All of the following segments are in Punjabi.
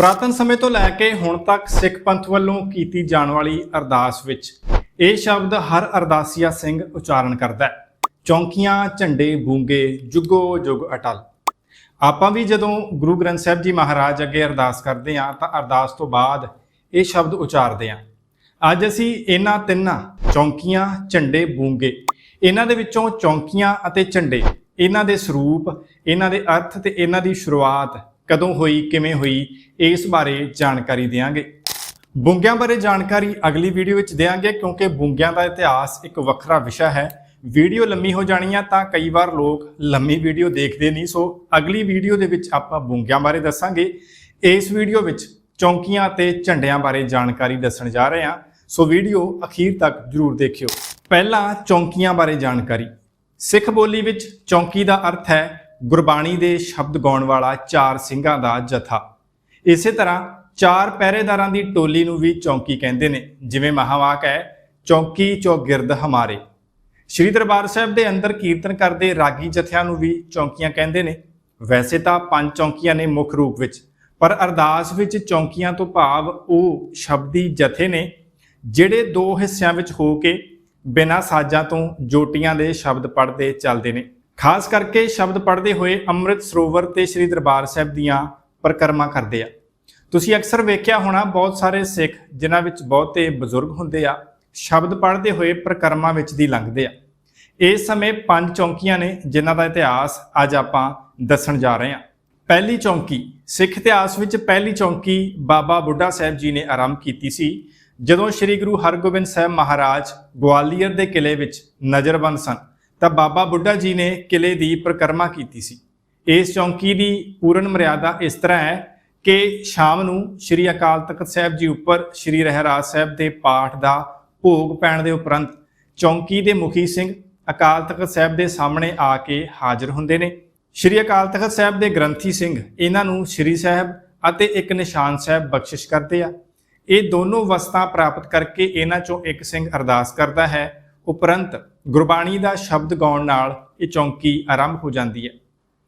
ਪ੍ਰਾਤਨ ਸਮੇਂ ਤੋਂ ਲੈ ਕੇ ਹੁਣ ਤੱਕ ਸਿੱਖ ਪੰਥ ਵੱਲੋਂ ਕੀਤੀ ਜਾਣ ਵਾਲੀ ਅਰਦਾਸ ਵਿੱਚ ਇਹ ਸ਼ਬਦ ਹਰ ਅਰਦਾਸੀਆ ਸਿੰਘ ਉਚਾਰਨ ਕਰਦਾ ਹੈ। ਚੌਂਕੀਆਂ, ਝੰਡੇ, ਬੂੰਗੇ, ਜੁਗੋ, ਜੁਗ ਅਟਲ। ਆਪਾਂ ਵੀ ਜਦੋਂ ਗੁਰੂ ਗ੍ਰੰਥ ਸਾਹਿਬ ਜੀ ਮਹਾਰਾਜ ਅੱਗੇ ਅਰਦਾਸ ਕਰਦੇ ਹਾਂ ਤਾਂ ਅਰਦਾਸ ਤੋਂ ਬਾਅਦ ਇਹ ਸ਼ਬਦ ਉਚਾਰਦੇ ਹਾਂ। ਅੱਜ ਅਸੀਂ ਇਹਨਾਂ ਤਿੰਨਾਂ, ਚੌਂਕੀਆਂ, ਝੰਡੇ, ਬੂੰਗੇ, ਇਹਨਾਂ ਦੇ ਵਿੱਚੋਂ ਚੌਂਕੀਆਂ ਅਤੇ ਝੰਡੇ, ਇਹਨਾਂ ਦੇ ਸਰੂਪ, ਇਹਨਾਂ ਦੇ ਅਰਥ ਤੇ ਇਹਨਾਂ ਦੀ ਸ਼ੁਰੂਆਤ ਕਦੋਂ ਹੋਈ, ਕਿਵੇਂ ਹੋਈ, ਇਸ ਬਾਰੇ ਜਾਣਕਾਰੀ ਦੇਵਾਂਗੇ ਬੁੰਗਿਆਂ ਬਾਰੇ ਜਾਣਕਾਰੀ ਅਗਲੀ ਵੀਡੀਓ ਵਿੱਚ ਦੇਵਾਂਗੇ ਕਿਉਂਕਿ ਬੁੰਗਿਆਂ ਦਾ ਇਤਿਹਾਸ ਇੱਕ ਵੱਖਰਾ ਵਿਸ਼ਾ ਹੈ। ਵੀਡੀਓ ਲੰਮੀ ਹੋ ਜਾਣੀ ਆ ਤਾਂ ਕਈ ਵਾਰ ਲੋਕ ਲੰਮੀ ਵੀਡੀਓ ਦੇਖਦੇ ਨਹੀਂ, ਸੋ ਅਗਲੀ ਵੀਡੀਓ ਦੇ ਵਿੱਚ ਆਪਾਂ ਬੁੰਗਿਆਂ ਬਾਰੇ ਦੱਸਾਂਗੇ। ਇਸ ਵੀਡੀਓ ਵਿੱਚ ਚੌਂਕੀਆਂ ਅਤੇ ਝੰਡਿਆਂ ਬਾਰੇ ਜਾਣਕਾਰੀ ਦੱਸਣ ਜਾ ਰਹੇ ਹਾਂ। ਸੋ ਵੀਡੀਓ ਅਖੀਰ ਤੱਕ ਜਰੂਰ ਦੇਖਿਓ। ਪਹਿਲਾਂ ਚੌਂਕੀਆਂ ਬਾਰੇ ਜਾਣਕਾਰੀ। ਸਿੱਖ ਬੋਲੀ ਵਿੱਚ ਚੌਂਕੀ ਦਾ ਅਰਥ ਹੈ ਗੁਰਬਾਣੀ ਦੇ ਸ਼ਬਦ ਗਾਉਣ ਵਾਲਾ ਚਾਰ ਸਿੰਘਾਂ ਦਾ ਜਥਾ। ਇਸੇ ਤਰ੍ਹਾਂ ਚਾਰ ਪਹਿਰੇਦਾਰਾਂ ਦੀ ਟੋਲੀ ਨੂੰ ਵੀ ਚੌਂਕੀ ਕਹਿੰਦੇ ਨੇ, ਜਿਵੇਂ ਮਹਾਵਾਕ ਹੈ, ਚੌਂਕੀ ਚੌਗਿਰਦ ਹਮਾਰੇ। ਸ਼੍ਰੀ ਦਰਬਾਰ ਸਾਹਿਬ ਦੇ ਅੰਦਰ ਕੀਰਤਨ ਕਰਦੇ ਰਾਗੀ ਜਥਿਆਂ ਨੂੰ ਵੀ ਚੌਂਕੀਆਂ ਕਹਿੰਦੇ ਨੇ। ਵੈਸੇ ਤਾਂ ਪੰਜ ਚੌਂਕੀਆਂ ਨੇ ਮੁੱਖ ਰੂਪ ਵਿੱਚ, ਪਰ ਅਰਦਾਸ ਵਿੱਚ ਚੌਂਕੀਆਂ ਤੋਂ ਭਾਵ ਉਹ ਸ਼ਬਦੀ ਜਥੇ ਨੇ, ਜਿਹੜੇ ਦੋ ਹਿੱਸਿਆਂ ਵਿੱਚ ਹੋ ਕੇ ਬਿਨਾਂ ਸਾਜ਼ਾਂ ਤੋਂ ਜੋਟੀਆਂ ਦੇ ਸ਼ਬਦ ਪੜ੍ਹਦੇ ਚੱਲਦੇ ਨੇ। ਖਾਸ ਕਰਕੇ ਸ਼ਬਦ ਪੜ੍ਹਦੇ ਹੋਏ ਅੰਮ੍ਰਿਤ ਸਰੋਵਰ ਤੇ ਸ੍ਰੀ ਦਰਬਾਰ ਸਾਹਿਬ ਦੀਆਂ ਪਰਿਕਰਮਾ ਕਰਦੇ ਆ। ਤੁਸੀਂ ਅਕਸਰ ਵੇਖਿਆ ਹੋਣਾ ਬਹੁਤ ਸਾਰੇ ਸਿੱਖ, ਜਿਨ੍ਹਾਂ ਵਿੱਚ ਬਹੁਤੇ ਬਜ਼ੁਰਗ ਹੁੰਦੇ ਆ, ਸ਼ਬਦ ਪੜ੍ਹਦੇ ਹੋਏ ਪਰਿਕਰਮਾ ਵਿੱਚ ਦੀ ਲੰਘਦੇ ਆ। ਇਸ ਸਮੇਂ ਪੰਜ ਚੌਂਕੀਆਂ ਨੇ ਜਿਨ੍ਹਾਂ ਦਾ ਇਤਿਹਾਸ ਅੱਜ ਆਪਾਂ ਦੱਸਣ ਜਾ ਰਹੇ ਹਾਂ ਪਹਿਲੀ ਚੌਂਕੀ, ਸਿੱਖ ਇਤਿਹਾਸ ਵਿੱਚ ਪਹਿਲੀ ਚੌਂਕੀ ਬਾਬਾ ਬੁੱਢਾ ਸਾਹਿਬ ਜੀ ਨੇ ਆਰੰਭ ਕੀਤੀ ਸੀ, ਜਦੋਂ ਸ੍ਰੀ ਗੁਰੂ ਹਰਗੋਬਿੰਦ ਸਾਹਿਬ ਮਹਾਰਾਜ ਗਵਾਲੀਅਰ ਦੇ ਕਿਲੇ ਵਿੱਚ ਨਜ਼ਰਬੰਦ ਸਨ। ਤਾਂ ਬਾਬਾ ਬੁੱਢਾ ਜੀ ਨੇ ਕਿਲੇ ਦੀ ਪਰਿਕਰਮਾ ਕੀਤੀ ਸੀ। ਇਸ ਚੌਂਕੀ ਦੀ ਪੂਰਨ ਮਰਿਆਦਾ ਇਸ ਤਰ੍ਹਾਂ ਹੈ ਕਿ ਸ਼ਾਮ ਨੂੰ ਸ੍ਰੀ ਅਕਾਲ ਤਖਤ ਸਾਹਿਬ ਜੀ ਉੱਪਰ ਸ੍ਰੀ ਰਹਿਰਾਜ ਸਾਹਿਬ ਦੇ ਪਾਠ ਦਾ ਭੋਗ ਪੈਣ ਦੇ ਉਪਰੰਤ ਚੌਂਕੀ ਦੇ ਮੁਖੀ ਸਿੰਘ ਅਕਾਲ ਤਖਤ ਸਾਹਿਬ ਦੇ ਸਾਹਮਣੇ ਆ ਕੇ ਹਾਜ਼ਰ ਹੁੰਦੇ ਨੇ। ਸ੍ਰੀ ਅਕਾਲ ਤਖਤ ਸਾਹਿਬ ਦੇ ਗ੍ਰੰਥੀ ਸਿੰਘ ਇਹਨਾਂ ਨੂੰ ਸ੍ਰੀ ਸਾਹਿਬ ਅਤੇ ਇੱਕ ਨਿਸ਼ਾਨ ਸਾਹਿਬ ਬਖਸ਼ਿਸ਼ ਕਰਦੇ ਆ। ਇਹ ਦੋਨੋਂ ਵਸਤਾਂ ਪ੍ਰਾਪਤ ਕਰਕੇ ਇਹਨਾਂ ਚੋਂ ਇੱਕ ਸਿੰਘ ਅਰਦਾਸ ਕਰਦਾ ਹੈ। ਉਪਰੰਤ ਗੁਰਬਾਣੀ ਦਾ ਸ਼ਬਦ ਗਾਉਣ ਨਾਲ ਇਹ ਚੌਂਕੀ ਆਰੰਭ ਹੋ ਜਾਂਦੀ ਹੈ।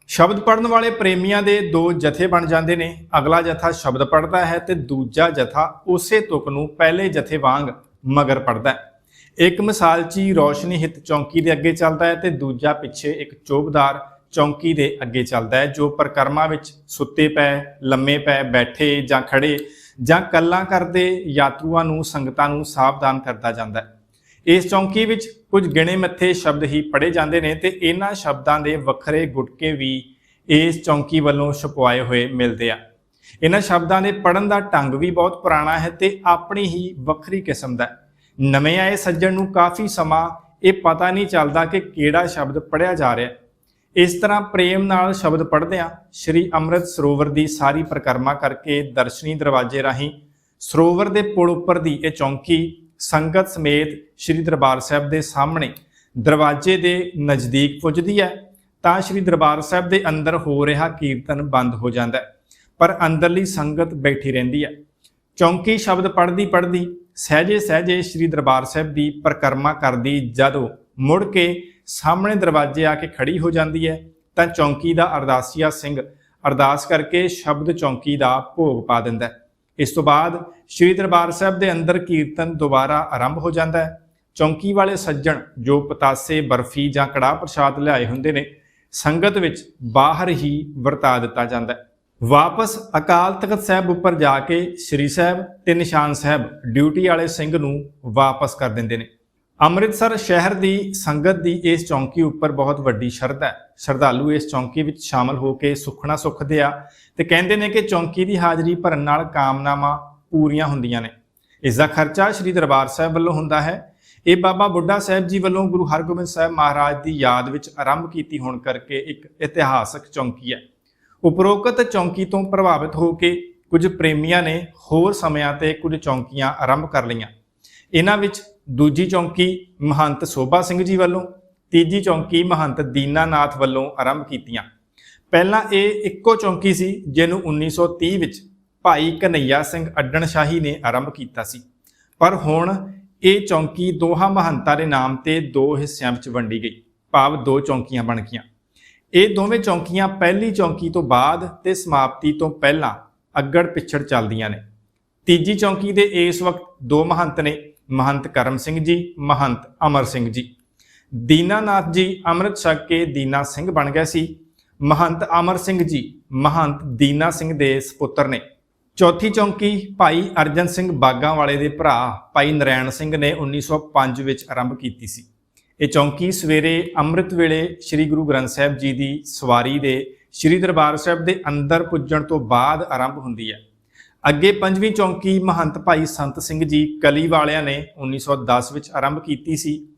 ਸ਼ਬਦ ਪੜਨ ਵਾਲੇ ਪ੍ਰੇਮੀਆਂ ਦੇ ਦੋ ਜਥੇ ਬਣ ਜਾਂਦੇ ਨੇ। ਅਗਲਾ ਜਥਾ ਸ਼ਬਦ ਪੜਦਾ ਹੈ ਤੇ ਦੂਜਾ ਜਥਾ ਉਸੇ ਤੁਕ ਨੂੰ ਪਹਿਲੇ ਜਥੇ ਵਾਂਗ ਮਗਰ ਪੜਦਾ ਹੈ। ਇੱਕ ਮਿਸਾਲਚੀ ਚ ਰੋਸ਼ਨੀ ਹਿੱਤ ਚੌਂਕੀ ਦੇ ਅੱਗੇ ਚੱਲਦਾ ਹੈ ਤੇ ਦੂਜਾ ਪਿੱਛੇ ਇੱਕ ਚੋਬਦਾਰ ਚੌਂਕੀ ਦੇ ਅੱਗੇ ਚੱਲਦਾ ਹੈ, ਜੋ ਪਰਕਰਮਾ ਵਿੱਚ ਸੁੱਤੇ ਪੈ, ਲੰਮੇ ਪੈ, ਬੈਠੇ ਜਾਂ ਖੜੇ ਜਾਂ ਕੱਲਾਂ ਕਰਦੇ ਯਾਤਰੂਆਂ ਨੂੰ, ਸੰਗਤਾਂ ਨੂੰ ਸਾਵਧਾਨ ਕਰਦਾ ਜਾਂਦਾ ਹੈ। ਇਸ ਚੌਂਕੀ ਵਿੱਚ ਕੁਝ ਗਿਣੇ ਮੱਥੇ ਸ਼ਬਦ ਹੀ ਪੜੇ ਜਾਂਦੇ ਨੇ ਤੇ ਇਹਨਾਂ ਸ਼ਬਦਾਂ ਦੇ ਵੱਖਰੇ ਗੁਟਕੇ ਵੀ ਇਸ ਚੌਂਕੀ ਵੱਲੋਂ ਛਪਵਾਏ ਹੋਏ ਮਿਲਦੇ ਆ। ਇਹਨਾਂ ਸ਼ਬਦਾਂ ਦੇ ਪੜਨ ਦਾ ਢੰਗ ਵੀ ਬਹੁਤ ਪੁਰਾਣਾ ਹੈ ਤੇ ਆਪਣੀ ਹੀ ਵੱਖਰੀ ਕਿਸਮ ਦਾ ਨਵੇਂ ਆਏ ਸੱਜਣ ਨੂੰ ਕਾਫੀ ਸਮਾਂ ਇਹ ਪਤਾ ਨਹੀਂ ਚੱਲਦਾ ਕਿ ਕਿਹੜਾ ਸ਼ਬਦ ਪੜਿਆ ਜਾ ਰਿਹਾ ਇਸ ਤਰ੍ਹਾਂ ਪ੍ਰੇਮ ਨਾਲ ਸ਼ਬਦ ਪੜ੍ਹਦਿਆਂ ਸ਼੍ਰੀ ਅੰਮ੍ਰਿਤ ਸਰੋਵਰ ਦੀ ਸਾਰੀ ਪ੍ਰਕਰਮਾ ਕਰਕੇ ਦਰਸ਼ਨੀ ਦਰਵਾਜ਼ੇ ਰਾਹੀਂ ਸਰੋਵਰ ਦੇ ਪੁਲ ਉੱਪਰ ਦੀ ਇਹ ਚੌਂਕੀ ਸੰਗਤ ਸਮੇਤ ਸ਼੍ਰੀ ਦਰਬਾਰ ਸਾਹਿਬ ਦੇ ਸਾਹਮਣੇ ਦਰਵਾਜ਼ੇ ਦੇ ਨਜ਼ਦੀਕ ਪੁੱਜਦੀ ਹੈ, ਤਾਂ ਸ਼੍ਰੀ ਦਰਬਾਰ ਸਾਹਿਬ ਦੇ ਅੰਦਰ ਹੋ ਰਿਹਾ ਕੀਰਤਨ ਬੰਦ ਹੋ ਜਾਂਦਾ ਹੈ, ਪਰ ਅੰਦਰਲੀ ਸੰਗਤ ਬੈਠੀ ਰਹਿੰਦੀ ਹੈ। ਚੌਂਕੀ ਸ਼ਬਦ ਪੜ੍ਹਦੀ ਪੜ੍ਹਦੀ ਸਹਜੇ ਸਹਜੇ ਸ਼੍ਰੀ ਦਰਬਾਰ ਸਾਹਿਬ ਦੀ ਪ੍ਰਕਰਮਾ ਕਰਦੀ ਜਦੋਂ ਮੁੜ ਕੇ ਸਾਹਮਣੇ ਦਰਵਾਜ਼ੇ ਆ ਕੇ ਖੜੀ ਹੋ ਜਾਂਦੀ ਹੈ, ਤਾਂ ਚੌਂਕੀ ਦਾ ਅਰਦਾਸੀਆ ਸਿੰਘ ਅਰਦਾਸ ਕਰਕੇ ਸ਼ਬਦ ਚੌਂਕੀ ਦਾ ਭੋਗ ਪਾ ਦਿੰਦਾ ਹੈ। ਇਸ ਤੋਂ ਬਾਅਦ ਸ਼੍ਰੀ ਦਰਬਾਰ ਸਾਹਿਬ ਦੇ ਅੰਦਰ ਕੀਰਤਨ ਦੁਬਾਰਾ ਆਰੰਭ ਹੋ ਜਾਂਦਾ ਹੈ। ਚੌਂਕੀ ਵਾਲੇ ਸੱਜਣ ਜੋ ਪਤਾਸੇ, ਬਰਫੀ ਜਾਂ ਕੜਾਹ ਪ੍ਰਸ਼ਾਦ ਲਿਆਏ ਹੁੰਦੇ ਨੇ, ਸੰਗਤ ਵਿੱਚ ਬਾਹਰ ਹੀ ਵਰਤਾ ਦਿੱਤਾ ਜਾਂਦਾ ਹੈ। ਵਾਪਸ ਅਕਾਲ ਤਖਤ ਸਾਹਿਬ ਉੱਪਰ ਜਾ ਕੇ ਸ਼੍ਰੀ ਸਾਹਿਬ ਤੇ ਨਿਸ਼ਾਨ ਸਾਹਿਬ ਡਿਊਟੀ ਵਾਲੇ ਸਿੰਘ ਨੂੰ ਵਾਪਸ ਕਰ ਦਿੰਦੇ ਨੇ। ਅੰਮ੍ਰਿਤਸਰ ਸ਼ਹਿਰ ਦੀ ਸੰਗਤ ਦੀ ਇਸ ਚੌਂਕੀ ਉੱਪਰ ਬਹੁਤ ਵੱਡੀ ਸ਼ਰਧਾ ਹੈ। ਸ਼ਰਧਾਲੂ ਇਸ ਚੌਂਕੀ ਵਿੱਚ ਸ਼ਾਮਲ ਹੋ ਕੇ ਸੁਖਣਾ ਸੁਖਦੇ ਆ ਤੇ ਕਹਿੰਦੇ ਨੇ ਕਿ ਚੌਂਕੀ ਦੀ ਹਾਜ਼ਰੀ ਭਰਨ ਨਾਲ ਕਾਮਨਾਵਾਂ ਪੂਰੀਆਂ ਹੁੰਦੀਆਂ ਨੇ। ਇਸ ਦਾ ਖਰਚਾ ਸ੍ਰੀ ਦਰਬਾਰ ਸਾਹਿਬ ਵੱਲੋਂ ਹੁੰਦਾ ਹੈ। ਇਹ ਬਾਬਾ ਬੁੱਢਾ ਸਾਹਿਬ ਜੀ ਵੱਲੋਂ ਗੁਰੂ ਹਰਗੋਬਿੰਦ ਸਾਹਿਬ ਮਹਾਰਾਜ ਦੀ ਯਾਦ ਵਿੱਚ ਆਰੰਭ ਕੀਤੀ ਹੋਣ ਕਰਕੇ ਇੱਕ ਇਤਿਹਾਸਕ ਚੌਂਕੀ ਹੈ। ਉਪਰੋਕਤ ਚੌਂਕੀ ਤੋਂ ਪ੍ਰਭਾਵਿਤ ਹੋ ਕੇ ਕੁਝ ਪ੍ਰੇਮੀਆਂ ਨੇ ਹੋਰ ਸਮਿਆਂ ਤੇ ਕੁਝ ਚੌਂਕੀਆਂ ਆਰੰਭ ਕਰ ਲਈਆਂ। ਇਹਨਾਂ ਵਿੱਚ ਦੂਜੀ ਚੌਂਕੀ ਮਹੰਤ ਸੋਭਾ ਸਿੰਘ ਜੀ ਵੱਲੋਂ, ਤੀਜੀ ਚੌਂਕੀ ਮਹੰਤ ਦੀਨਾਨਾਥ ਵੱਲੋਂ ਆਰੰਭ ਕੀਤੀਆਂ। ਪਹਿਲਾਂ ਇਹ ਇੱਕੋ ਚੌਂਕੀ ਸੀ ਜਿਹਨੂੰ 1930 ਵਿੱਚ ਭਾਈ ਕਨਈਆ ਸਿੰਘ ਅੱਡਣ ਸ਼ਾਹੀ ਨੇ ਆਰੰਭ ਕੀਤਾ ਸੀ। ਪਰ ਹੁਣ ਇਹ ਚੌਂਕੀ ਦੋਹਾਂ ਮਹੰਤਾਂ ਦੇ ਨਾਮ ਤੇ ਦੋ ਹਿੱਸਿਆਂ ਵਿੱਚ ਵੰਡੀ ਗਈ। ਭਾਵ ਦੋ ਚੌਂਕੀਆਂ ਬਣ ਗਈਆਂ। ਇਹ ਦੋਵੇਂ ਚੌਂਕੀਆਂ ਪਹਿਲੀ ਚੌਂਕੀ ਤੋਂ ਬਾਅਦ ਤੇ ਸਮਾਪਤੀ ਤੋਂ ਪਹਿਲਾਂ ਅੱਗੜ ਪਿੱਛੜ ਚੱਲਦੀਆਂ ਨੇ। ਤੀਜੀ ਚੌਂਕੀ ਦੇ ਇਸ ਵਕਤ ਦੋ ਮਹੰਤ ਨੇ, ਮਹੰਤ ਕਰਮ ਸਿੰਘ ਜੀ, ਮਹੰਤ ਅਮਰ ਸਿੰਘ ਜੀ। ਦੀਨਾਨਾਥ ਜੀ ਅੰਮ੍ਰਿਤ ਛਕ ਕੇ ਦੀਨਾ ਸਿੰਘ ਬਣ ਗਏ ਸੀ। ਮਹੰਤ ਅਮਰ ਸਿੰਘ ਜੀ, ਮਹੰਤ ਦੀਨਾ ਸਿੰਘ ਦੇ ਸੁਪੁੱਤਰ ਨੇ। ਚੌਥੀ ਚੌਂਕੀ ਭਾਈ ਅਰਜਨ ਸਿੰਘ ਬਾਗਾ ਵਾਲੇ ਦੇ ਭਰਾ ਭਾਈ ਨਰੈਣ ਸਿੰਘ ਨੇ 1905 ਵਿੱਚ ਆਰੰਭ ਕੀਤੀ ਸੀ। ਇਹ ਚੌਂਕੀ ਸਵੇਰੇ ਅੰਮ੍ਰਿਤ ਵੇਲੇ ਸ੍ਰੀ ਗੁਰੂ ਗ੍ਰੰਥ ਸਾਹਿਬ ਜੀ ਦੀ ਸਵਾਰੀ ਦੇ ਸ੍ਰੀ ਦਰਬਾਰ ਸਾਹਿਬ ਦੇ ਅੰਦਰ ਪੁੱਜਣ ਤੋਂ ਬਾਅਦ ਆਰੰਭ ਹੁੰਦੀ ਹੈ। ਅੱਗੇ ਪੰਜਵੀਂ ਚੌਂਕੀ ਮਹੰਤ ਭਾਈ ਸੰਤ ਸਿੰਘ ਜੀ ਕਲੀ ਵਾਲਿਆਂ ਨੇ 1910 ਵਿੱਚ ਆਰੰਭ ਕੀਤੀ ਸੀ।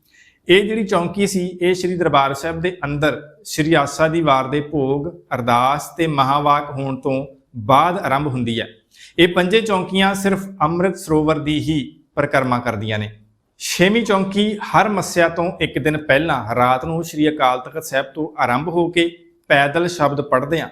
ਇਹ ਜਿਹੜੀ ਚੌਂਕੀ ਸੀ, ਇਹ ਸ੍ਰੀ ਦਰਬਾਰ ਸਾਹਿਬ ਦੇ ਅੰਦਰ ਸ੍ਰੀ ਆਸਾ ਦੀ ਵਾਰ ਦੇ ਭੋਗ, ਅਰਦਾਸ ਤੇ ਮਹਾਵਾਕ ਹੋਣ ਤੋਂ ਬਾਅਦ ਆਰੰਭ ਹੁੰਦੀ ਹੈ। ਇਹ ਪੰਜੇ ਚੌਂਕੀਆਂ ਸਿਰਫ ਅੰਮ੍ਰਿਤ ਸਰੋਵਰ ਦੀ ਹੀ ਪਰਿਕਰਮਾ ਕਰਦੀਆਂ ਨੇ। ਛੇਵੀਂ ਚੌਂਕੀ ਹਰ ਮੱਸਿਆ ਤੋਂ ਇੱਕ ਦਿਨ ਪਹਿਲਾਂ ਰਾਤ ਨੂੰ ਸ੍ਰੀ ਅਕਾਲ ਤਖਤ ਸਾਹਿਬ ਤੋਂ ਆਰੰਭ ਹੋ ਕੇ ਪੈਦਲ ਸ਼ਬਦ ਪੜ੍ਹਦੇ ਆਂ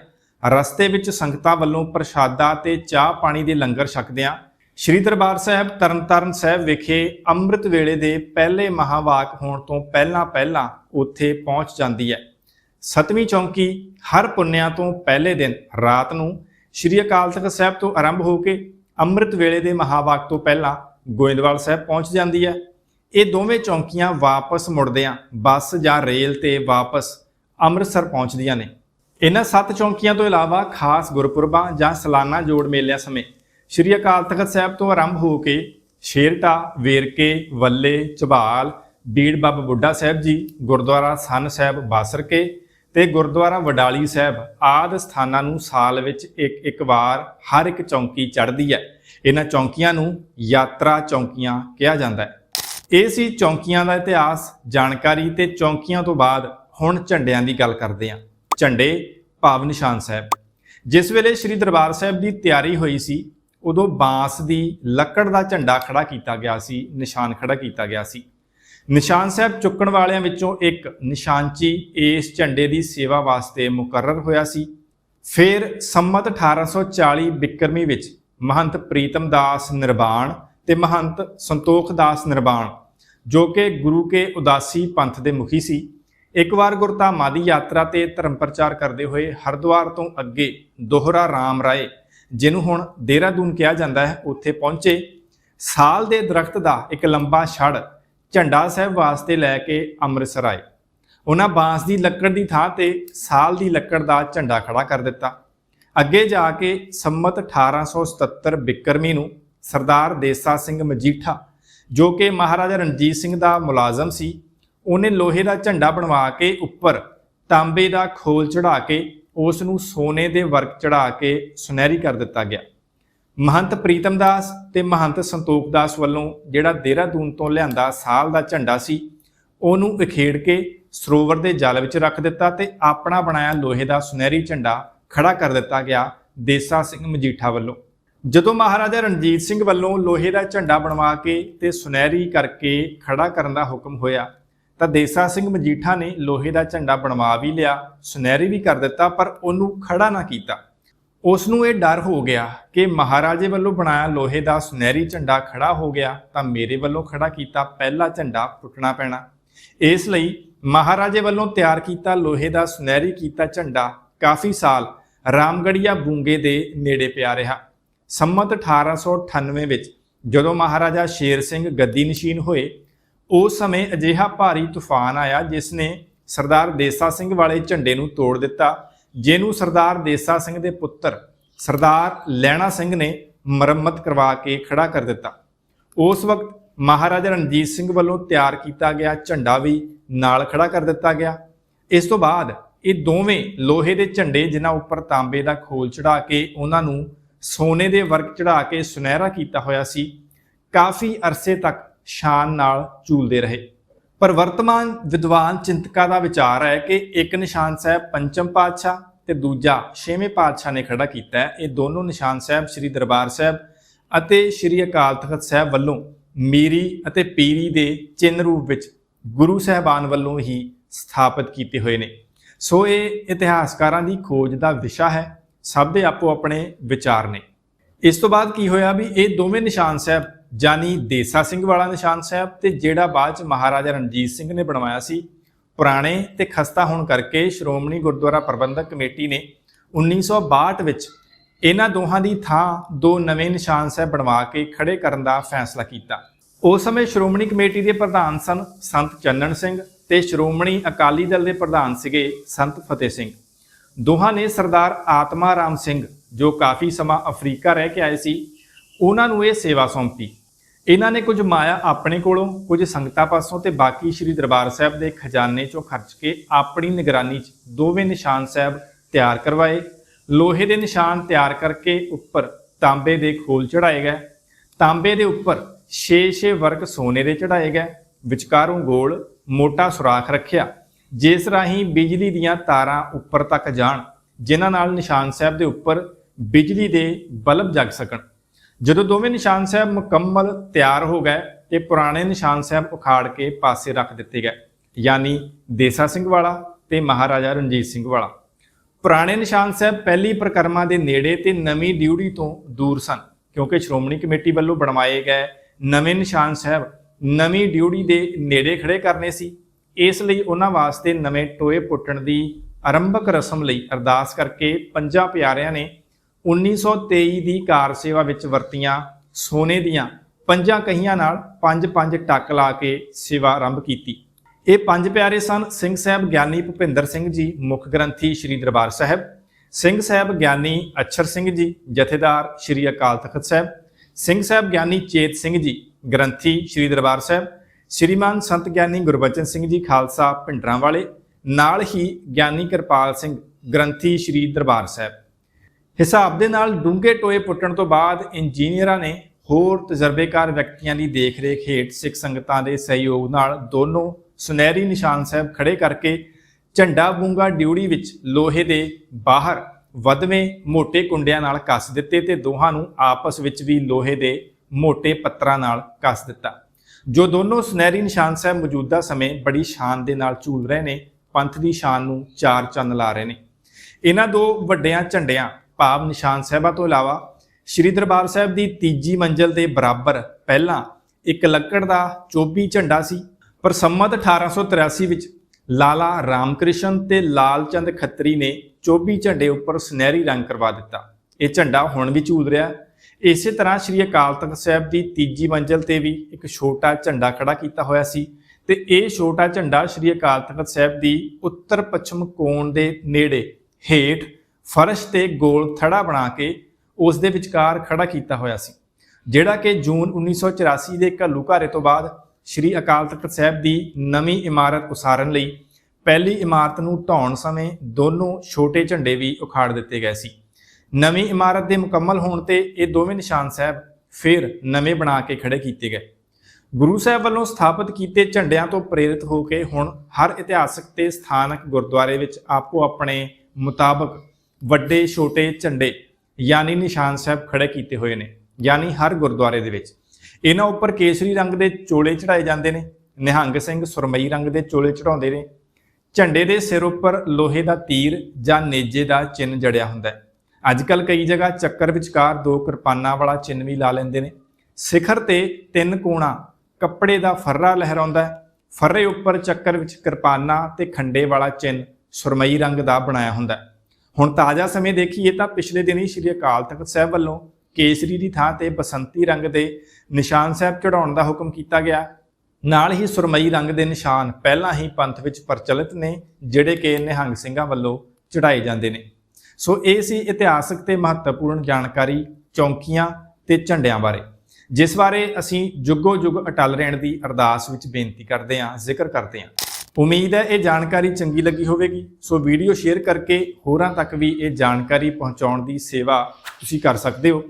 ਰਸਤੇ ਵਿੱਚ ਸੰਗਤਾਂ ਵੱਲੋਂ ਪ੍ਰਸ਼ਾਦਾ ਤੇ ਚਾਹ ਪਾਣੀ ਦੇ ਲੰਗਰ ਛਕਦਿਆਂ ਸ੍ਰੀ ਦਰਬਾਰ ਸਾਹਿਬ, ਤਰਨਤਾਰਨ ਸਾਹਿਬ ਵਿਖੇ ਅੰਮ੍ਰਿਤ ਵੇਲੇ ਦੇ ਪਹਿਲੇ ਮਹਾਵਾਕ ਹੋਣ ਤੋਂ ਪਹਿਲਾਂ ਪਹਿਲਾਂ ਉੱਥੇ ਪਹੁੰਚ ਜਾਂਦੀ ਹੈ। ਸਤਵੀਂ ਚੌਂਕੀ ਹਰ ਪੁੰਨਿਆਂ ਤੋਂ ਪਹਿਲੇ ਦਿਨ ਰਾਤ ਨੂੰ ਸ੍ਰੀ ਅਕਾਲ ਤਖਤ ਸਾਹਿਬ ਤੋਂ ਆਰੰਭ ਹੋ ਕੇ ਅੰਮ੍ਰਿਤ ਵੇਲੇ ਦੇ ਮਹਾਵਾਕ ਤੋਂ ਪਹਿਲਾਂ ਗੋਇੰਦਵਾਲ ਸਾਹਿਬ ਪਹੁੰਚ ਜਾਂਦੀ ਹੈ। ਇਹ ਦੋਵੇਂ ਚੌਂਕੀਆਂ ਵਾਪਸ ਮੁੜਦਿਆਂ ਬੱਸ ਜਾਂ ਰੇਲ ਤੇ ਵਾਪਸ ਅੰਮ੍ਰਿਤਸਰ ਪਹੁੰਚਦੀਆਂ ਨੇ। ਇਹਨਾਂ ਸੱਤ ਚੌਂਕੀਆਂ ਤੋਂ ਇਲਾਵਾ ਖਾਸ ਗੁਰਪੁਰਬਾਂ ਜਾਂ ਸਾਲਾਨਾ ਜੋੜ ਮੇਲਿਆਂ ਸਮੇਂ ਸ੍ਰੀ ਅਕਾਲ ਤਖਤ ਸਾਹਿਬ ਤੋਂ ਆਰੰਭ ਹੋ ਕੇ ਸ਼ੇਰਟਾ, ਵੇਰਕੇ, ਵੱਲੇ, ਝਬਾਲ, ਬੀੜ ਬੱਬ ਬੁੱਢਾ ਸਾਹਿਬ ਜੀ, ਗੁਰਦੁਆਰਾ ਸੰਨ ਸਾਹਿਬ ਬਾਸਰਕੇ ਤੇ ਗੁਰਦੁਆਰਾ ਵਡਾਲੀ ਸਾਹਿਬ ਆਦ ਸਥਾਨਾਂ ਨੂੰ ਸਾਲ ਵਿੱਚ ਇੱਕ ਇੱਕ ਵਾਰ ਹਰ ਇੱਕ ਚੌਂਕੀ ਚੜ੍ਹਦੀ ਹੈ। ਇਹਨਾਂ ਚੌਂਕੀਆਂ ਨੂੰ ਯਾਤਰਾ ਚੌਂਕੀਆਂ ਕਿਹਾ ਜਾਂਦਾ ਹੈ। ਇਹ ਸੀ ਚੌਂਕੀਆਂ ਦਾ ਇਤਿਹਾਸ, ਜਾਣਕਾਰੀ ਤੇ ਚੌਂਕੀਆਂ ਤੋਂ ਬਾਅਦ ਹੁਣ ਝੰਡਿਆਂ ਦੀ ਗੱਲ ਕਰਦੇ ਹਾਂ। ਝੰਡੇ ਭਾਵ ਨਿਸ਼ਾਨ ਸਾਹਿਬ। ਜਿਸ ਵੇਲੇ ਸ੍ਰੀ ਦਰਬਾਰ ਸਾਹਿਬ ਦੀ ਤਿਆਰੀ ਹੋਈ ਸੀ, ਉਦੋਂ ਬਾਂਸ ਦੀ ਲੱਕੜ ਦਾ ਝੰਡਾ ਖੜਾ ਕੀਤਾ ਗਿਆ ਸੀ, ਨਿਸ਼ਾਨ ਖੜਾ ਕੀਤਾ ਗਿਆ ਸੀ। ਨਿਸ਼ਾਨ ਸਾਹਿਬ ਚੁੱਕਣ ਵਾਲਿਆਂ ਵਿੱਚੋਂ ਇੱਕ ਨਿਸ਼ਾਨਚੀ ਇਸ ਝੰਡੇ ਦੀ ਸੇਵਾ ਵਾਸਤੇ ਮੁਕਰਰ ਹੋਇਆ ਸੀ। ਫਿਰ ਸੰਮਤ 1840 ਬਿਕਰਮੀ ਵਿੱਚ ਮਹੰਤ ਪ੍ਰੀਤਮ ਦਾਸ ਨਿਰਵਾਣ ਤੇ ਮਹੰਤ ਸੰਤੋਖ ਦਾਸ ਨਿਰਵਾਣ ਜੋ ਕਿ ਗੁਰੂ ਕੇ ਉਦਾਸੀ ਪੰਥ ਦੇ ਮੁਖੀ ਸੀ ਇੱਕ ਵਾਰ ਗੁਰਧਾਮਾਂ ਦੀ ਯਾਤਰਾ ਤੇ ਧਰਮ ਪ੍ਰਚਾਰ ਕਰਦੇ ਹੋਏ ਹਰਿਦੁਆਰ ਤੋਂ ਅੱਗੇ ਦੋਹਰਾ ਰਾਮ ਰਾਏ, ਜਿਹਨੂੰ ਹੁਣ ਦੇਹਰਾਦੂਨ ਕਿਹਾ ਜਾਂਦਾ ਹੈ, ਉੱਥੇ ਪਹੁੰਚੇ। ਸਾਲ ਦੇ ਦਰਖਤ ਦਾ ਇੱਕ ਲੰਬਾ ਛੜ ਝੰਡਾ ਸਾਹਿਬ ਵਾਸਤੇ ਲੈ ਕੇ ਅੰਮ੍ਰਿਤਸਰ ਆਏ। ਉਹਨਾਂ ਬਾਂਸ ਦੀ ਲੱਕੜ ਦੀ ਥਾਂ ਤੇ ਸਾਲ ਦੀ ਲੱਕੜ ਦਾ ਝੰਡਾ ਖੜਾ ਕਰ ਦਿੱਤਾ। ਅੱਗੇ ਜਾ ਕੇ ਸੰਮਤ 1877 ਬਿਕਰਮੀ ਨੂੰ ਸਰਦਾਰ ਦੇਸਾ ਸਿੰਘ ਮਜੀਠਾ, ਜੋ ਕਿ ਮਹਾਰਾਜਾ ਰਣਜੀਤ ਸਿੰਘ ਦਾ ਮੁਲਾਜ਼ਮ ਸੀ ਉਹਨੇ ਲੋਹੇ ਦਾ ਝੰਡਾ ਬਣਵਾ ਕੇ ਉੱਪਰ, ਤਾਂਬੇ ਦਾ ਖੋਲ ਚੜਾ ਕੇ ਉਸ ਨੂੰ ਸੋਨੇ ਦੇ ਵਰਕ ਚੜਾ ਕੇ ਸੁਨਹਿਰੀ ਕਰ ਦਿੱਤਾ ਗਿਆ। ਮਹੰਤ ਪ੍ਰੀਤਮ ਦਾਸ ਤੇ ਮਹੰਤ ਸੰਤੋਖ ਦਾਸ ਵੱਲੋਂ ਜਿਹੜਾ ਦੇਹਰਾਦੂਨ ਤੋਂ ਲਿਆਂਦਾ ਸਾਲ ਦਾ ਝੰਡਾ ਸੀ, ਉਹਨੂੰ ਇਖੇੜ ਕੇ ਸਰੋਵਰ ਦੇ ਜਲ ਵਿੱਚ ਰੱਖ ਦਿੱਤਾ ਤੇ ਆਪਣਾ ਬਣਾਇਆ ਲੋਹੇ ਦਾ ਸੁਨਹਿਰੀ ਝੰਡਾ ਖੜਾ ਕਰ ਦਿੱਤਾ ਗਿਆ ਦੇਸਾ ਸਿੰਘ ਮਜੀਠਾ ਵੱਲੋਂ। ਜਦੋਂ ਮਹਾਰਾਜਾ ਰਣਜੀਤ ਸਿੰਘ ਵੱਲੋਂ ਲੋਹੇ ਦਾ ਝੰਡਾ ਬਣਵਾ ਕੇ ਤੇ ਸੁਨਹਿਰੀ ਕਰਕੇ ਖੜਾ ਕਰਨ ਦਾ ਹੁਕਮ ਹੋਇਆ ਤਾਂ ਦੇਸਾ ਸਿੰਘ ਮਜੀਠਾ ਨੇ ਲੋਹੇ ਦਾ ਝੰਡਾ ਬਣਵਾ ਵੀ ਲਿਆ, ਸੁਨਹਿਰੀ ਵੀ ਕਰ ਦਿੱਤਾ, ਪਰ ਉਹਨੂੰ ਖੜਾ ਨਾ ਕੀਤਾ। ਉਸ ਨੂੰ ਇਹ ਡਰ ਹੋ ਗਿਆ ਕਿ ਮਹਾਰਾਜੇ ਵੱਲੋਂ ਬਣਾਇਆ ਲੋਹੇ ਦਾ ਸੁਨਹਿਰੀ ਝੰਡਾ ਖੜਾ ਹੋ ਗਿਆ ਤਾਂ ਮੇਰੇ ਵੱਲੋਂ ਖੜਾ ਕੀਤਾ, ਪਹਿਲਾ ਝੰਡਾ ਟੁੱਟਣਾ ਪੈਣਾ। ਇਸ ਲਈ ਮਹਾਰਾਜੇ ਵੱਲੋਂ ਤਿਆਰ ਕੀਤਾ ਲੋਹੇ ਦਾ ਸੁਨਹਿਰੀ ਕੀਤਾ ਝੰਡਾ ਕਾਫੀ ਸਾਲ ਰਾਮਗੜੀਆ ਬੂੰਗੇ ਦੇ ਨੇੜੇ ਪਿਆ ਰਿਹਾ। ਸੰਮਤ 1898 ਵਿੱਚ ਜਦੋਂ ਮਹਾਰਾਜਾ ਸ਼ੇਰ ਸਿੰਘ ਗੱਦੀ ਨਸ਼ੀਨ ਹੋਏ ਉਸ ਸਮੇਂ ਅਜਿਹਾ ਭਾਰੀ ਤੂਫਾਨ ਆਇਆ ਜਿਸ ਨੇ ਸਰਦਾਰ ਦੇਸਾ ਸਿੰਘ ਵਾਲੇ ਝੰਡੇ ਨੂੰ ਤੋੜ ਦਿੱਤਾ, ਜਿਹਨੂੰ ਸਰਦਾਰ ਦੇਸਾ ਸਿੰਘ ਦੇ ਪੁੱਤਰ ਸਰਦਾਰ ਲੈਣਾ ਸਿੰਘ ਨੇ ਮੁਰੰਮਤ ਕਰਵਾ ਕੇ ਖੜਾ ਕਰ ਦਿੱਤਾ। ਉਸ ਵਕਤ ਮਹਾਰਾਜਾ ਰਣਜੀਤ ਸਿੰਘ ਵੱਲੋਂ ਤਿਆਰ ਕੀਤਾ ਗਿਆ ਝੰਡਾ ਵੀ ਨਾਲ ਖੜਾ ਕਰ ਦਿੱਤਾ ਗਿਆ। ਇਸ ਤੋਂ ਬਾਅਦ ਇਹ ਦੋਵੇਂ ਲੋਹੇ ਦੇ ਝੰਡੇ ਜਿਨ੍ਹਾਂ ਉੱਪਰ ਤਾਂਬੇ ਦਾ ਖੋਲ ਚੜਾ ਕੇ ਉਹਨਾਂ ਨੂੰ ਸੋਨੇ ਦੇ ਵਰਕ ਚੜਾ ਕੇ ਸੁਨਹਿਰਾ ਕੀਤਾ ਹੋਇਆ ਸੀ, ਕਾਫੀ ਅਰਸੇ ਤੱਕ ਸ਼ਾਨ ਨਾਲ ਝੂਲਦੇ ਰਹੇ। ਪਰ ਵਰਤਮਾਨ ਵਿਦਵਾਨ ਚਿੰਤਕਾਂ ਦਾ ਵਿਚਾਰ ਹੈ ਕਿ ਇੱਕ ਨਿਸ਼ਾਨ ਸਾਹਿਬ ਪੰਚਮ ਪਾਤਸ਼ਾਹ ਤੇ ਦੂਜਾ ਛੇਵੇਂ ਪਾਤਸ਼ਾਹ ਨੇ ਖੜਾ ਕੀਤਾ ਹੈ। ਇਹ ਦੋਨੋਂ ਨਿਸ਼ਾਨ ਸਾਹਿਬ ਸ੍ਰੀ ਦਰਬਾਰ ਸਾਹਿਬ ਅਤੇ ਸ੍ਰੀ ਅਕਾਲ ਤਖਤ ਸਾਹਿਬ ਵੱਲੋਂ ਮੀਰੀ ਅਤੇ ਪੀਰੀ ਦੇ ਚਿੰਨ ਰੂਪ ਵਿੱਚ ਗੁਰੂ ਸਾਹਿਬਾਨ ਵੱਲੋਂ ਹੀ ਸਥਾਪਿਤ ਕੀਤੇ ਹੋਏ ਨੇ। ਸੋ ਇਹ ਇਤਿਹਾਸਕਾਰਾਂ ਦੀ ਖੋਜ ਦਾ ਵਿਸ਼ਾ ਹੈ। ਸਭ ਦੇ ਆਪੋ ਆਪਣੇ ਵਿਚਾਰ ਨੇ। ਇਸ ਤੋਂ ਬਾਅਦ ਕੀ ਹੋਇਆ ਵੀ ਇਹ ਦੋਵੇਂ ਨਿਸ਼ਾਨ ਸਾਹਿਬ ਜਾਨੀ ਦੇਸਾ ਸਿੰਘ ਵਾਲਾ ਨਿਸ਼ਾਨ ਸਾਹਿਬ ਤੇ ਜਿਹੜਾ ਬਾਅਦ ਚ ਮਹਾਰਾਜਾ ਰਣਜੀਤ ਸਿੰਘ ਨੇ ਬਣਵਾਇਆ ਸੀ, ਪੁਰਾਣੇ ਤੇ ਖਸਤਾ ਹੋਣ ਕਰਕੇ ਸ਼੍ਰੋਮਣੀ ਗੁਰਦੁਆਰਾ ਪ੍ਰਬੰਧਕ ਕਮੇਟੀ ਨੇ 1962 ਵਿੱਚ ਇਹਨਾਂ ਦੋਹਾਂ ਦੀ ਥਾਂ ਦੋ ਨਵੇਂ ਨਿਸ਼ਾਨ ਸਾਹਿਬ ਬਣਵਾ ਕੇ ਖੜੇ ਕਰਨ ਦਾ ਫੈਸਲਾ ਕੀਤਾ। ਉਸ ਸਮੇਂ ਸ਼੍ਰੋਮਣੀ ਕਮੇਟੀ ਦੇ ਪ੍ਰਧਾਨ ਸਨ ਸੰਤ ਚੰਨਣ ਸਿੰਘ ਤੇ ਸ਼੍ਰੋਮਣੀ ਅਕਾਲੀ ਦਲ ਦੇ ਪ੍ਰਧਾਨ ਸੀਗੇ ਸੰਤ ਫਤਿਹ ਸਿੰਘ। ਦੋਹਾਂ ਨੇ ਸਰਦਾਰ ਆਤਮਾ ਰਾਮ ਸਿੰਘ, ਜੋ ਕਾਫੀ ਸਮਾਂ ਅਫਰੀਕਾ ਰਹਿ ਕੇ ਆਏ ਸੀ, ਉਹਨਾਂ ਨੂੰ ਇਹ ਸੇਵਾ ਸੌਂਪੀ। ਇਹਨਾਂ ਨੇ ਕੁਝ ਮਾਇਆ ਆਪਣੇ ਕੋਲੋਂ, ਕੁਝ ਸੰਗਤਾਂ ਪਾਸੋਂ ਤੇ ਬਾਕੀ ਸ੍ਰੀ ਦਰਬਾਰ ਸਾਹਿਬ ਦੇ ਖਜ਼ਾਨੇ ਚੋਂ ਖਰਚ ਕੇ ਆਪਣੀ ਨਿਗਰਾਨੀ 'ਚ ਦੋਵੇਂ ਨਿਸ਼ਾਨ ਸਾਹਿਬ ਤਿਆਰ ਕਰਵਾਏ। ਲੋਹੇ ਦੇ ਨਿਸ਼ਾਨ ਤਿਆਰ ਕਰਕੇ ਉੱਪਰ ਤਾਂਬੇ ਦੇ ਖੋਲ ਚੜਾਏ ਗਏ। ਤਾਂਬੇ ਦੇ ਉੱਪਰ 6-6 ਵਰਗ ਸੋਨੇ ਦੇ ਚੜਾਏ ਗਏ। ਵਿਚਕਾਰੋਂ ਗੋਲ ਮੋਟਾ ਸੁਰਾਖ ਰੱਖਿਆ। ਜਿਸ ਰਾਹੀਂ ਬਿਜਲੀ ਦੀਆਂ ਤਾਰਾਂ ਉੱਪਰ ਤੱਕ ਜਾਣ, ਜਿਨ੍ਹਾਂ ਨਾਲ ਨਿਸ਼ਾਨ ਸਾਹਿਬ ਦੇ ਉੱਪਰ ਬਿਜਲੀ ਦੇ ਬਲਬ ਜਗ ਸਕਣ। ਜਦੋਂ ਦੋਵੇਂ ਨਿਸ਼ਾਨ ਸਾਹਿਬ ਮੁਕੰਮਲ ਤਿਆਰ ਹੋ ਗਏ ਤੇ ਪੁਰਾਣੇ ਨਿਸ਼ਾਨ ਸਾਹਿਬ ਉਖਾੜ ਕੇ ਪਾਸੇ ਰੱਖ ਦਿੱਤੇ ਗਏ, ਯਾਨੀ ਦੇਸਾ ਸਿੰਘ ਵਾਲਾ ਤੇ ਮਹਾਰਾਜਾ ਰਣਜੀਤ ਸਿੰਘ ਵਾਲਾ। ਪੁਰਾਣੇ ਨਿਸ਼ਾਨ ਸਾਹਿਬ ਪਹਿਲੀ ਪ੍ਰਕਰਮਾ ਦੇ ਨੇੜੇ ਤੇ ਨਵੀਂ ਡਿਊਟੀ ਤੋਂ ਦੂਰ ਸਨ, ਕਿਉਂਕਿ ਸ਼੍ਰੋਮਣੀ ਕਮੇਟੀ ਵੱਲੋਂ ਬਣਵਾਏ ਗਏ ਨਵੇਂ ਨਿਸ਼ਾਨ ਸਾਹਿਬ ਨਵੀਂ ਡਿਊਟੀ ਦੇ ਨੇੜੇ ਖੜੇ ਕਰਨੇ ਸੀ। ਇਸ ਲਈ ਉਹਨਾਂ ਵਾਸਤੇ ਨਵੇਂ ਟੋਏ ਪੁੱਟਣ ਦੀ ਆਰੰਭਕ ਰਸਮ ਲਈ ਅਰਦਾਸ ਕਰਕੇ ਪੰਜਾਂ ਪਿਆਰਿਆਂ ਨੇ 1923 ਦੀ ਕਾਰ ਸੇਵਾ ਵਿੱਚ ਵਰਤੀਆਂ ਸੋਨੇ ਦੀਆਂ ਪੰਜਾਂ ਕਹੀਆਂ ਨਾਲ ਪੰਜ ਪੰਜ ਟੱਕ ਲਾ ਕੇ ਸੇਵਾ ਆਰੰਭ ਕੀਤੀ। ਇਹ ਪੰਜ ਪਿਆਰੇ ਸਨ। ਸਿੰਘ ਸਾਹਿਬ ਗਿਆਨੀ ਭੁਪਿੰਦਰ ਸਿੰਘ ਜੀ, ਮੁੱਖ ਗ੍ਰੰਥੀ ਸ੍ਰੀ ਦਰਬਾਰ ਸਾਹਿਬ, ਸਿੰਘ ਸਾਹਿਬ ਗਿਆਨੀ ਅਛਰ ਸਿੰਘ ਜੀ, ਜਥੇਦਾਰ ਸ੍ਰੀ ਅਕਾਲ ਤਖਤ ਸਾਹਿਬ, ਸਿੰਘ ਸਾਹਿਬ ਗਿਆਨੀ ਚੇਤ ਸਿੰਘ ਜੀ, ਗ੍ਰੰਥੀ ਸ੍ਰੀ ਦਰਬਾਰ ਸਾਹਿਬ, ਸ੍ਰੀਮਾਨ ਸੰਤ ਗਿਆਨੀ ਗੁਰਬਚਨ ਸਿੰਘ ਜੀ ਖਾਲਸਾ ਭਿੰਡਰਾਂ ਵਾਲੇ ਨਾਲ ਹੀ ਗਿਆਨੀ ਕਿਰਪਾਲ ਸਿੰਘ, ਗ੍ਰੰਥੀ ਸ੍ਰੀ ਦਰਬਾਰ ਸਾਹਿਬ। ਹਿਸਾਬ ਦੇ ਨਾਲ ਡੂੰਘੇ ਟੋਏ ਪੁੱਟਣ ਤੋਂ ਬਾਅਦ ਇੰਜੀਨੀਅਰਾਂ ਨੇ ਹੋਰ ਤਜਰਬੇਕਾਰ ਵਿਅਕਤੀਆਂ ਦੀ ਦੇਖਰੇਖ ਹੇਠ ਸਿੱਖ ਸੰਗਤਾਂ ਦੇ ਸਹਿਯੋਗ ਨਾਲ ਦੋਨੋਂ ਸੁਨਹਿਰੀ ਨਿਸ਼ਾਨ ਸਾਹਿਬ ਖੜੇ ਕਰਕੇ ਝੰਡਾ ਬੂੰਗਾ ਡਿਊੜੀ ਵਿੱਚ ਲੋਹੇ ਦੇ ਬਾਹਰ ਵਧਵੇਂ ਮੋٹے ਕੁੰਡਿਆਂ ਨਾਲ ਕੱਸ ਦਿੱਤੇ ਤੇ ਦੋਹਾਂ ਨੂੰ ਆਪਸ ਵਿੱਚ ਵੀ ਲੋਹੇ ਦੇ ਮੋٹے ਪੱਤਰਾਂ ਨਾਲ ਕੱਸ ਦਿੱਤਾ। ਜੋ ਦੋਨੋਂ ਸੁਨਹਿਰੀ ਨਿਸ਼ਾਨ ਸਾਹਿਬ ਮੌਜੂਦਾ ਸਮੇਂ ਬੜੀ ਸ਼ਾਨ ਦੇ ਨਾਲ ਝੂਲ ਰਹੇ ਨੇ, ਪੰਥ ਦੀ ਸ਼ਾਨ ਨੂੰ ਚਾਰ ਚੰਨ ਲਾ ਰਹੇ ਨੇ। ਇਹਨਾਂ ਦੋ ਵੱਡਿਆਂ ਝੰਡਿਆਂ ਭਾਵ ਨਿਸ਼ਾਨ ਸਾਹਿਬਾਂ ਤੋਂ ਇਲਾਵਾ ਸ੍ਰੀ ਦਰਬਾਰ ਸਾਹਿਬ ਦੀ ਤੀਜੀ ਮੰਜ਼ਲ ਦੇ ਬਰਾਬਰ ਪਹਿਲਾਂ ਇੱਕ ਲੱਕੜ ਦਾ ਚੋਬੀ ਝੰਡਾ ਸੀ, ਪਰ ਸੰਮਤ 1883 ਵਿੱਚ ਲਾਲਾ ਰਾਮਕ੍ਰਿਸ਼ਨ ਤੇ ਲਾਲ ਚੰਦ ਖੱਤਰੀ ਨੇ ਚੋਬੀ ਝੰਡੇ ਉੱਪਰ ਸੁਨਹਿਰੀ ਰੰਗ ਕਰਵਾ ਦਿੱਤਾ। ਇਹ ਝੰਡਾ ਹੁਣ ਵੀ ਝੂਲ ਰਿਹਾ ਇਸੇ ਤਰ੍ਹਾਂ ਸ੍ਰੀ ਅਕਾਲ ਤਖਤ ਸਾਹਿਬ ਦੀ ਤੀਜੀ ਮੰਜ਼ਲ ਤੇ ਵੀ ਇੱਕ ਛੋਟਾ ਝੰਡਾ ਖੜਾ ਕੀਤਾ ਹੋਇਆ ਸੀ ਤੇ ਇਹ ਛੋਟਾ ਝੰਡਾ ਸ੍ਰੀ ਅਕਾਲ ਤਖਤ ਸਾਹਿਬ ਦੀ ਉੱਤਰ ਪੱਛਮ ਕੋਣ ਦੇ ਨੇੜੇ ਹੇਠ ਫਰਸ਼ ਤੇ ਗੋਲ ਥੜਾ ਬਣਾ ਕੇ ਉਸ ਦੇ ਵਿਚਕਾਰ ਖੜਾ ਕੀਤਾ ਹੋਇਆ ਸੀ, ਜਿਹੜਾ ਕਿ ਜੂਨ 1984 ਦੇ ਘੱਲੂਘਾਰੇ ਤੋਂ ਬਾਅਦ ਸ੍ਰੀ ਅਕਾਲ ਤਖਤ ਸਾਹਿਬ ਦੀ ਨਵੀਂ ਇਮਾਰਤ ਉਸਾਰਨ ਲਈ ਪਹਿਲੀ ਇਮਾਰਤ ਨੂੰ ਢਾਉਣ ਸਮੇਂ ਦੋਨੋਂ ਛੋਟੇ ਝੰਡੇ ਵੀ ਉਖਾੜ ਦਿੱਤੇ ਗਏ ਸੀ। ਨਵੀਂ ਇਮਾਰਤ ਦੇ ਮੁਕੰਮਲ ਹੋਣ ਤੇ ਇਹ ਦੋਵੇਂ ਨਿਸ਼ਾਨ ਸਾਹਿਬ ਫਿਰ ਨਵੇਂ ਬਣਾ ਕੇ ਖੜੇ ਕੀਤੇ ਗਏ। ਗੁਰੂ ਸਾਹਿਬ ਵੱਲੋਂ ਸਥਾਪਿਤ ਕੀਤੇ ਝੰਡਿਆਂ ਤੋਂ ਪ੍ਰੇਰਿਤ ਹੋ ਕੇ ਹੁਣ ਹਰ ਇਤਿਹਾਸਕ ਤੇ ਸਥਾਨਕ ਗੁਰਦੁਆਰੇ ਵਿੱਚ ਆਪੋ ਆਪਣੇ ਮੁਤਾਬਕ ਵੱਡੇ, ਛੋਟੇ, ਝੰਡੇ ਯਾਨੀ ਨਿਸ਼ਾਨ ਸਾਹਿਬ ਖੜੇ ਕੀਤੇ ਹੋਏ ਨੇ, ਯਾਨੀ ਹਰ ਗੁਰਦੁਆਰੇ ਦੇ ਵਿੱਚ। ਇਹਨਾਂ ਉੱਪਰ ਕੇਸਰੀ ਰੰਗ ਦੇ ਚੋਲੇ ਚੜਾਏ ਜਾਂਦੇ ਨੇ, ਨਿਹੰਗ ਸਿੰਘ ਸੁਰਮਈ ਰੰਗ ਦੇ ਚੋਲੇ ਚੜਾਉਂਦੇ ਨੇ। ਝੰਡੇ ਦੇ ਸਿਰ ਉੱਪਰ ਲੋਹੇ ਦਾ ਤੀਰ ਜਾਂ ਨੇਜੇ ਦਾ ਚਿੰਨ੍ਹ ਜੜਿਆ ਹੁੰਦਾ ਹੈ। ਅੱਜ ਕੱਲ ਕਈ ਜਗ੍ਹਾ ਚੱਕਰ ਵਿਚਕਾਰ ਦੋ ਕਿਰਪਾਨਾਂ ਵਾਲਾ ਚਿੰਨ੍ਹ ਵੀ ਲਾ ਲੈਂਦੇ ਨੇ। ਸਿਖਰ ਤੇ ਤਿੰਨ ਕੋਣਾ ਕੱਪੜੇ ਦਾ ਫਰਰਾ ਲਹਿਰਾਉਂਦਾ ਹੈ। ਫਰਰੇ ਉੱਪਰ ਚੱਕਰ ਵਿੱਚ ਕਿਰਪਾਨਾਂ ਤੇ ਖੰਡੇ ਵਾਲਾ ਚਿੰਨ੍ਹ ਸੁਰਮਈ ਰੰਗ ਦਾ ਬਣਾਇਆ ਹੁੰਦਾ ਹੈ। ਹੁਣ ਤਾਜ਼ਾ ਸਮੇਂ ਦੇਖੀਏ ਤਾਂ ਪਿਛਲੇ ਦਿਨੀ ਸ੍ਰੀ ਅਕਾਲ ਤਖਤ ਸਾਹਿਬ ਵੱਲੋਂ ਕੇਸਰੀ ਦੀ ਥਾਂ ਤੇ ਬਸੰਤੀ ਰੰਗ ਦੇ ਨਿਸ਼ਾਨ ਸਾਹਿਬ ਚੜਾਉਣ ਦਾ ਹੁਕਮ ਕੀਤਾ ਗਿਆ। ਨਾਲ ਹੀ ਸੁਰਮਈ ਰੰਗ ਦੇ ਨਿਸ਼ਾਨ ਪਹਿਲਾਂ ਹੀ ਪੰਥ ਵਿੱਚ ਪ੍ਰਚਲਿਤ ਨੇ, ਜਿਹੜੇ ਕਿ ਨਿਹੰਗ ਸਿੰਘਾਂ ਵੱਲੋਂ ਚੜਾਏ ਜਾਂਦੇ ਨੇ। ਸੋ ਇਹ ਸੀ ਇਤਿਹਾਸਕ ਤੇ ਮਹੱਤਵਪੂਰਨ ਜਾਣਕਾਰੀ ਚੌਂਕੀਆਂ ਤੇ ਝੰਡਿਆਂ ਬਾਰੇ। ਜਿਸ ਬਾਰੇ ਅਸੀਂ ਜੁਗੋ ਜੁਗ ਅਟਲ ਰਹਿਣ ਦੀ ਅਰਦਾਸ ਵਿੱਚ ਬੇਨਤੀ ਕਰਦੇ ਹਾਂ, ਜ਼ਿਕਰ ਕਰਦੇ ਹਾਂ। ਉਮੀਦ ਹੈ ਇਹ ਜਾਣਕਾਰੀ ਚੰਗੀ ਲੱਗੀ ਹੋਵੇਗੀ। ਸੋ ਵੀਡੀਓ ਸ਼ੇਅਰ ਕਰਕੇ ਹੋਰਾਂ ਤੱਕ ਵੀ ਇਹ ਜਾਣਕਾਰੀ ਪਹੁੰਚਾਉਣ ਦੀ ਸੇਵਾ ਤੁਸੀਂ ਕਰ ਸਕਦੇ ਹੋ।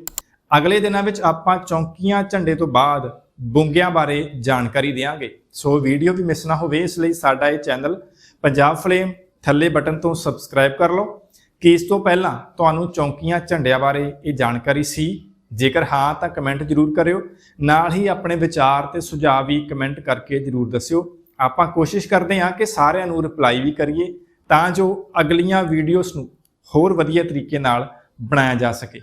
ਅਗਲੇ ਦਿਨਾਂ ਵਿੱਚ ਆਪਾਂ ਚੌਂਕੀਆਂ ਝੰਡੇ ਤੋਂ ਬਾਅਦ ਬੁੰਗਿਆਂ ਬਾਰੇ ਜਾਣਕਾਰੀ ਦੇਵਾਂਗੇ। ਸੋ ਵੀਡੀਓ ਵੀ ਮਿਸ ਨਾ ਹੋਵੇ, ਇਸ ਲਈ ਸਾਡਾ ਇਹ ਚੈਨਲ ਪੰਜਾਬ ਫਲੇਮ ਥੱਲੇ ਬਟਨ ਤੋਂ ਸਬਸਕ੍ਰਾਈਬ ਕਰ ਲਓ। ਕਿ ਇਸ ਤੋਂ ਪਹਿਲਾਂ ਤੁਹਾਨੂੰ ਚੌਂਕੀਆਂ ਝੰਡਿਆਂ ਬਾਰੇ ਇਹ ਜਾਣਕਾਰੀ ਸੀ। ਜੇਕਰ ਹਾਂ, ਤਾਂ ਕਮੈਂਟ ਜ਼ਰੂਰ ਕਰਿਓ। ਨਾਲ ਹੀ ਆਪਣੇ ਵਿਚਾਰ ਤੇ ਸੁਝਾਅ ਵੀ ਕਮੈਂਟ ਕਰਕੇ ਜ਼ਰੂਰ ਦੱਸਿਓ। ਆਪਾਂ ਕੋਸ਼ਿਸ਼ ਕਰਦੇ ਹਾਂ ਕਿ ਸਾਰਿਆਂ ਨੂੰ ਰਿਪਲਾਈ ਵੀ ਕਰੀਏ ਤਾਂ ਜੋ ਅਗਲੀਆਂ ਵੀਡੀਓਜ਼ ਨੂੰ ਹੋਰ ਵਧੀਆ ਤਰੀਕੇ ਨਾਲ ਬਣਾਇਆ ਜਾ ਸਕੇ।